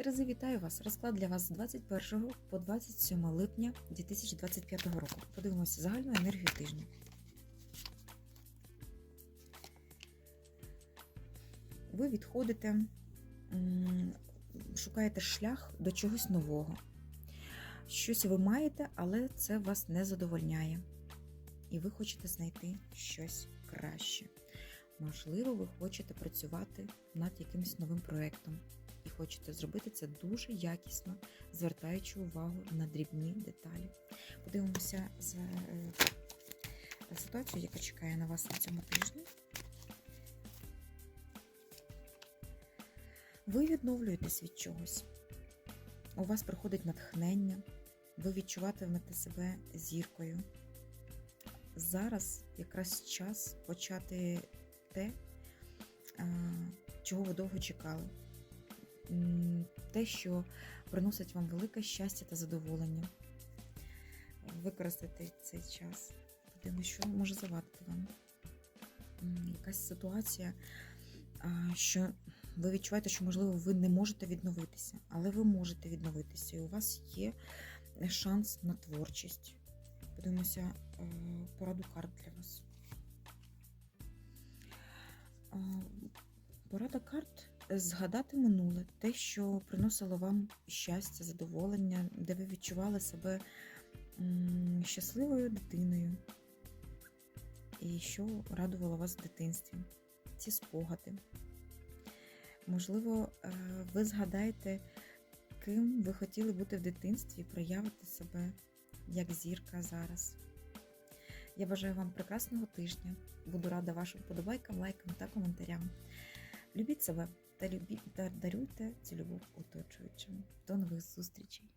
Терези, вітаю вас! Розклад для вас з 21 по 27 липня 2025 року. Подивимося загальну енергію тижня. Ви відходите, шукаєте шлях до чогось нового. Щось ви маєте, але це вас не задовольняє. І ви хочете знайти щось краще. Можливо, ви хочете працювати над якимось новим проєктом і хочете зробити це дуже якісно, звертаючи увагу на дрібні деталі. Подивимося за е, ситуацію, яка чекає на вас на цьому тижні. Ви відновлюєтесь від чогось. У вас приходить натхнення, ви відчуватимете себе зіркою. Зараз якраз час почати те, е, чого ви довго чекали. Те, що приносить вам велике щастя та задоволення. Використайте цей час. Подивимось, що може завадити вам. Якась ситуація, що ви відчуваєте, що, можливо, ви не можете відновитися, але ви можете відновитися, і у вас є шанс на творчість. Подивимося пораду карт для вас. Порада карт згадати минуле, те, що приносило вам щастя, задоволення, де ви відчували себе щасливою дитиною, і що радувало вас в дитинстві, ці спогади. Можливо, е, ви згадаєте, ким ви хотіли бути в дитинстві, і проявите себе як зірка зараз. Я бажаю вам прекрасного тижня. Буду рада вашим подобайкам, лайкам та коментарям. Любіть себе та, любі... та даруйте цю любов оточуючим. До нових зустрічей!